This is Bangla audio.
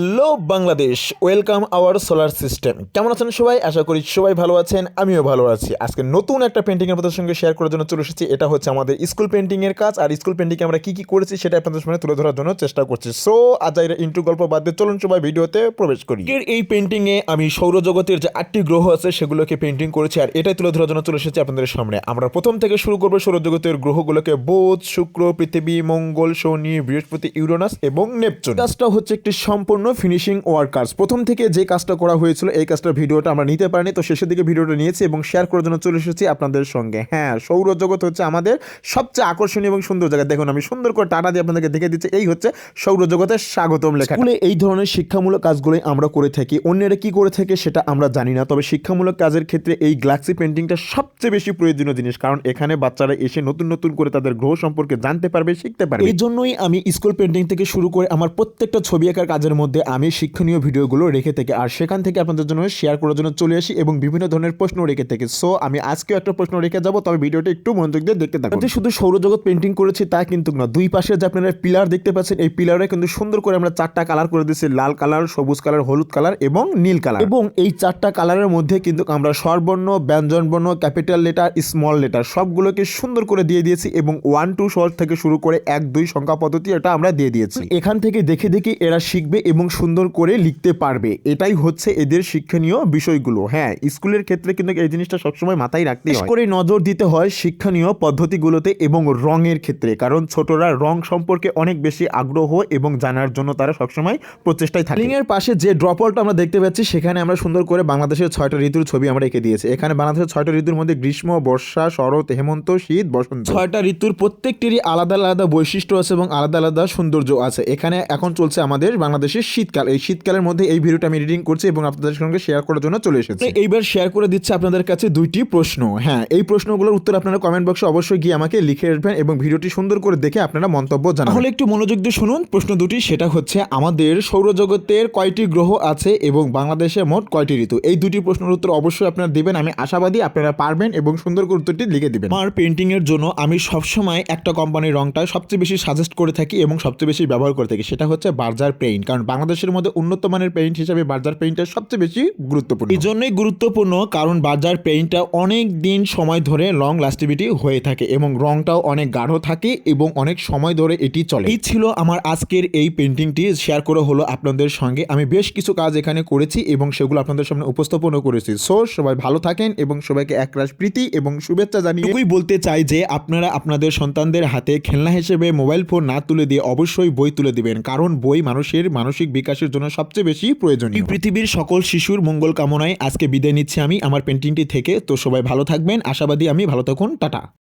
Hello Bangladesh, welcome our solar system. কেমন আছেন সবাই? আশা করি সবাই ভালো আছেন, আমিও ভালো আছি। আজকে নতুন একটা পেন্টিং আপনাদের সঙ্গে শেয়ার করার জন্য চলে এসেছি। এটা হচ্ছে আমাদের স্কুল পেন্টিংয়ের কাজ। আর স্কুল পেন্টিং আমরা কি কি করেছি সেটা আপনাদের সামনে তুলে ধরার জন্য চেষ্টা করছি। সো আজ এর ইন্টু গল্প বাদ দিয়ে চলুন সবাই ভিডিওতে প্রবেশ করি। এই পেন্টিংয়ে আমি সৌরজগতের যে আটটি গ্রহ আছে সেগুলোকে পেন্টিং করেছি আর এটাই তুলে ধরার জন্য চলে এসেছি আপনাদের সামনে। আমরা প্রথম থেকে শুরু করব সৌরজগতের গ্রহগুলোকে বোধ, শুক্র, পৃথিবী, মঙ্গল, শনি, বৃহস্পতি, ইউরোনাস এবং নেপচুন। কাজটা হচ্ছে একটি সম্পূর্ণ ফিনিশিং ওয়ার্কার্স প্রথম থেকে যে কাজটা করা হয়েছিল এই কাজটার ভিডিওটা আমরা নিতে পারিনি তো শেষের দিকে ভিডিওটা নিয়েছি এবং শেয়ার করার জন্য চলে এসেছি আপনাদের সঙ্গে। হ্যাঁ সৌরজগৎ হচ্ছে আমাদের সবচেয়ে আকর্ষণীয় এবং সুন্দর জায়গা। দেখুন আমি সুন্দর করে টাটা দিয়ে আপনাদেরকে দেখে দিচ্ছি এই হচ্ছে সৌরজগতের স্বাগতম লেখা। স্কুলে এই ধরনের শিক্ষামূলক কাজগুলোই আমরা করে থাকি। অন্যেরা কি করে থাকে সেটা আমরা জানি না তবে শিক্ষামূলক কাজের ক্ষেত্রে এই গ্লাক্সি পেন্টিংটা সবচেয়ে বেশি প্রয়োজনীয় জিনিস কারণ এখানে বাচ্চারা এসে নতুন নতুন করে তাদের গ্রহ সম্পর্কে জানতে পারবে শিখতে পারবে। এই জন্যই আমি স্কুল পেন্টিং থেকে শুরু করে আমার প্রত্যেকটা ছবি আঁকার কাজের মধ্যে আমি শিক্ষণীয় ভিডিওগুলো রেখে থেকে আর সেখান থেকে আপনাদের জন্য শেয়ার করার জন্য চলে আসি এবং বিভিন্ন ধরনের প্রশ্ন রেখে থেকে। সো আমি আজকেও একটা প্রশ্ন রেখে যাব তবে ভিডিওটা একটু মনোযোগ দিয়ে দেখতে থাকুন। যে শুধু সৌরজগৎ পেন্টিং করেছি তা কিন্তু না দুই পাশে যে আপনারা পিলার দেখতে পাচ্ছেন এই পিলারে কিন্তু সুন্দর করে আমরা চারটা কালার করে দিয়েছি লাল কালার সবুজ কালার হলুদ কালার এবং নীল কালার এবং এই চারটা কালারের মধ্যে কিন্তু আমরা স্বরবর্ণ ব্যঞ্জনবর্ণ ক্যাপিটাল লেটার স্মল লেটার সবগুলোকে সুন্দর করে দিয়ে দিয়েছি এবং ওয়ান টু শর্ট থেকে শুরু করে এক দুই সংখ্যা পদ্ধতি এটা আমরা দিয়ে দিয়েছি। এখান থেকে দেখে দেখে এরা শিখবে এবং সুন্দর করে লিখতে পারবে। এটাই হচ্ছে এদের শিক্ষণীয় বিষয়গুলো। হ্যাঁ স্কুলের ক্ষেত্রে কিন্তু এই জিনিসটা সবসময় মাথায় রাখতে হয়। করে নজর দিতে হয় শিক্ষণীয় পদ্ধতিগুলোতে এবং রঙের ক্ষেত্রে কারণ ছোটরা রং সম্পর্কে অনেক বেশি আগ্রহ এবং জানার জন্য তারা সবসময় প্রচেষ্টায় থাকে। এর পাশে যে ড্রপলটা আমরা দেখতে পাচ্ছি সেখানে আমরা সুন্দর করে বাংলাদেশের ছয়টা ঋতুর ছবি আমরা এঁকে দিয়েছি। এখানে বাংলাদেশের ছয়টা ঋতুর মধ্যে গ্রীষ্ম বর্ষা শরৎ হেমন্ত শীত বসন্ত। ছয়টা ঋতুর প্রত্যেকটিরই আলাদা আলাদা বৈশিষ্ট্য আছে এবং আলাদা আলাদা সৌন্দর্য আছে। এখানে এখন চলছে আমাদের বাংলাদেশের শীতকাল এই শীতকালের মধ্যে এই ভিডিওটা আমি এডিটিং করছি এবং আপনাদের সঙ্গে শেয়ার করার জন্য চলে এসেছি। এইবার শেয়ার করে দিচ্ছে আপনাদের কাছে দুইটি প্রশ্ন। হ্যাঁ এই প্রশ্নগুলোর উত্তর আপনারা কমেন্ট বক্সে অবশ্যই গিয়ে আমাকে লিখে আসবেন এবং ভিডিওটি সুন্দর করে দেখে আপনারা মন্তব্য জানান তাহলে একটু মনোযোগ দিয়ে শুনুন। প্রশ্ন দুটি সেটা হচ্ছে আমাদের সৌরজগতের কয়টি গ্রহ আছে এবং বাংলাদেশে মোট কয়টি ঋতু? এই দুটি প্রশ্নের উত্তর অবশ্যই আপনারা দিবেন আমি আশাবাদী আপনারা পারবেন এবং সুন্দর করে উত্তরটি লিখে দিবেন। আমার পেন্টিং এর জন্য আমি সবসময় একটা কোম্পানির রংটা সবচেয়ে বেশি সাজেস্ট করে থাকি এবং সবচেয়ে বেশি ব্যবহার করে থাকি সেটা হচ্ছে বার্জার পেইন্ট কারণ বাংলাদেশের মধ্যে উন্নত মানের পেইন্ট হিসেবে বার্জার পেইন্টটা সবচেয়ে বেশি গুরুত্বপূর্ণ। এই জন্যই গুরুত্বপূর্ণ, কারণ বাজার পেইন্টটা অনেক দিন সময় ধরে লং লাস্টিভিটি হয়ে থাকে এবং রংটাও অনেক গাঢ় থাকে এবং অনেক সময় ধরে এটি চলে। এই ছিল আমার আজকের এই পেন্টিংটি শেয়ার করা হলো আপনাদের সঙ্গে। আমি বেশ কিছু কাজ এখানে করেছি এবং সেগুলো আপনাদের সামনে উপস্থাপনও করেছি। সো সবাই ভালো থাকেন এবং সবাইকে একরাশ প্রীতি এবং শুভেচ্ছা জানিয়ে বলতে চাই যে, আপনারা আপনাদের সন্তানদের হাতে খেলনা হিসেবে মোবাইল ফোন না তুলে দিয়ে অবশ্যই বই তুলে দিবেন। কারণ বই মানুষের মানসিক বিকাশের জন্য সবচেয়ে বেশি প্রয়োজনীয়। পৃথিবীর সকল শিশুর মঙ্গল কামনায় আজকে বিদায় নিচ্ছি আমি, আমার পেন্টিংটি থেকে। তো সবাই ভালো থাকবেন, আশাবাদী আমি, ভালো থাকুন, টাটা।